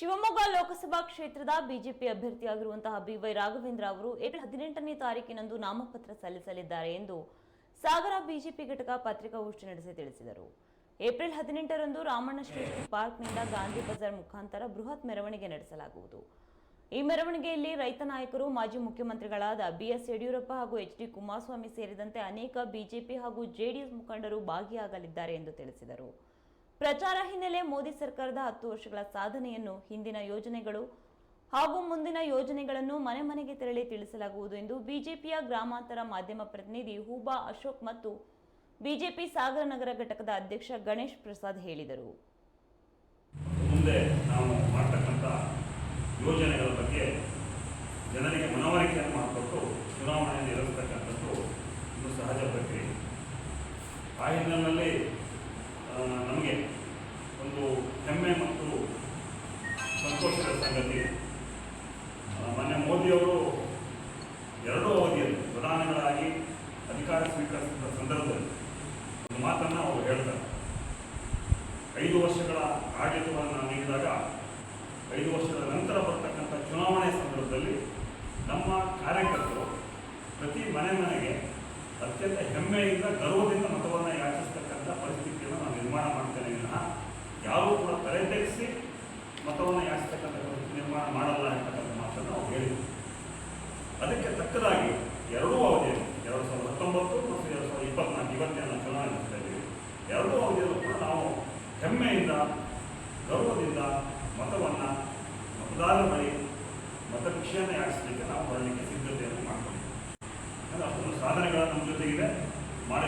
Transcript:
ಶಿವಮೊಗ್ಗ ಲೋಕಸಭಾ ಕ್ಷೇತ್ರದ BJP ಅಭ್ಯರ್ಥಿಯಾಗಿರುವಂತಹ B Y Raghavendra ಅವರು April ಹದಿನೆಂಟನೇ ತಾರೀಕಿನಂದು ನಾಮಪತ್ರ ಸಲ್ಲಿಸಲಿದ್ದಾರೆ ಎಂದು ಸಾಗರ ಬಿಜೆಪಿ ಘಟಕ ಪತ್ರಿಕಾಗೋಷ್ಠಿ ನಡೆಸಿ ತಿಳಿಸಿದರು. ಏಪ್ರಿಲ್ ಹದಿನೆಂಟರಂದು ರಾಮಣ್ಣ ಶ್ರೇಷ್ಠಿ ಪಾರ್ಕ್ನಿಂದ ಗಾಂಧಿ ಬಜಾರ್ ಮುಖಾಂತರ ಬೃಹತ್ ಮೆರವಣಿಗೆ ನಡೆಸಲಾಗುವುದು. ಈ ಮೆರವಣಿಗೆಯಲ್ಲಿ ರೈತ ನಾಯಕರು, ಮಾಜಿ ಮುಖ್ಯಮಂತ್ರಿಗಳಾದ ಬಿಎಸ್ ಯಡಿಯೂರಪ್ಪ ಹಾಗೂ ಎಚ್ ಡಿ ಕುಮಾರಸ್ವಾಮಿ ಸೇರಿದಂತೆ ಅನೇಕ ಬಿಜೆಪಿ ಹಾಗೂ ಜೆಡಿಎಸ್ ಮುಖಂಡರು ಭಾಗಿಯಾಗಲಿದ್ದಾರೆ ಎಂದು ತಿಳಿಸಿದರು. ಪ್ರಚಾರ ಹಿನ್ನೆಲೆ ಮೋದಿ ಸರ್ಕಾರದ ಹತ್ತು ವರ್ಷಗಳ ಸಾಧನೆಯನ್ನು ಹಿಂದಿನ ಯೋಜನೆಗಳು ಹಾಗೂ ಮುಂದಿನ ಯೋಜನೆಗಳನ್ನು ಮನೆ ಮನೆಗೆ ತೆರಳಿ ತಿಳಿಸಲಾಗುವುದು ಎಂದು ಬಿಜೆಪಿಯ ಗ್ರಾಮಾಂತರ ಮಾಧ್ಯಮ ಪ್ರತಿನಿಧಿ ಹೂಬಾ ಅಶೋಕ್ ಮತ್ತು ಬಿಜೆಪಿ ಸಾಗರ ನಗರ ಘಟಕದ ಅಧ್ಯಕ್ಷ ಗಣೇಶ್ ಪ್ರಸಾದ್ ಹೇಳಿದರು. ಮುಂದೆ ನಾವು ಯೋಜನೆಗಳ ಬಗ್ಗೆ ಜನರಿಗೆ ಮನವರಿಕೆಯನ್ನು ಮಾಡಿಕೊಟ್ಟು ಚುನಾವಣೆಯಲ್ಲಿ ಇರತಕ್ಕಂಥದ್ದು ಒಂದು ಸಹಜ ಪ್ರಕ್ರಿಯೆ. ಆ ಹಿನ್ನೆಲೆಯಲ್ಲಿ ಆ, ನಮಗೆ ಒಂದು ಹೆಮ್ಮೆ ಮತ್ತು ಸಂತೋಷದ ಸಂಗತಿ ಮೊನ್ನೆ ಮೋದಿಯವರು ಎರಡೂ ಅವಧಿಯಲ್ಲಿ ಪ್ರಧಾನಿಗಳಾಗಿ ಅಧಿಕಾರ ಸ್ವೀಕರಿಸಿದ ಸಂದರ್ಭದಲ್ಲಿ ಒಂದು ಮಾತನ್ನು ಅವರು ಹೇಳ್ತಾರೆ. ಐದು ವರ್ಷಗಳ ಆಡಳಿತವನ್ನು ನೀಡಿದಾಗ ಐದು ವರ್ಷದ ನಂತರ ಬರ್ತಕ್ಕಂಥ ಚುನಾವಣೆ ಸಂದರ್ಭದಲ್ಲಿ ನಮ್ಮ ಕಾರ್ಯಕರ್ತರು ಪ್ರತಿ ಮನೆ ಮನೆಗೆ ಅತ್ಯಂತ ಹೆಮ್ಮೆಯಿಂದ ಗರ್ವದಿಂದ ಮತವನ್ನು ಯಾಚಿಸ್ತಕ್ಕಂಥ ಪರಿಸ್ಥಿತಿಯನ್ನು ನಾವು ನಿರ್ಮಾಣ ಮಾಡ್ತೇನೆ ವಿನಃ ಯಾರೂ ಕೂಡ ತಲೆದೆಗಿಸಿ ಮತವನ್ನು ಯಾಚಿಸ್ತಕ್ಕಂಥ ಪರಿಸ್ಥಿತಿ ನಿರ್ಮಾಣ ಮಾಡಲ್ಲ ಅಂತಕ್ಕಂಥ ಮಾತನ್ನು ನಾವು ಹೇಳಿದ್ವಿ ಅದಕ್ಕೆ ತಕ್ಕದಾಗಿ ಎರಡೂ ಅವಧಿಯಲ್ಲಿ ಎರಡು ಸಾವಿರದ ಹತ್ತೊಂಬತ್ತು ಮತ್ತು ಎರಡು ಸಾವಿರದ ಇಪ್ಪತ್ನಾಲ್ಕು ಇವತ್ತೇನು ನಾವು ಚುನಾವಣೆ ನಡೆಸ್ತಾ ಇದ್ದೀವಿ ಎರಡೂ ಅವಧಿಯಲ್ಲೂ ಕೂಡ ನಾವು ಹೆಮ್ಮೆಯಿಂದ ಗೌರವದಿಂದ ಮತವನ್ನು ಮತದಾರರ ಬಳಿ ಮತಭಿಕ್ಷೆಯನ್ನು ಯಾಚಿಸಲಿಕ್ಕೆ ನಾವು ಬರಲಿಕ್ಕೆ ಸಿದ್ಧತೆಯನ್ನು ಮಾಡ್ಕೊಂಡಿದ್ದೀವಿ. ಅಂದರೆ ಅಷ್ಟೊಂದು ಸಾಧನೆಗಳು ನಮ್ಮ ಜೊತೆಗಿದೆ.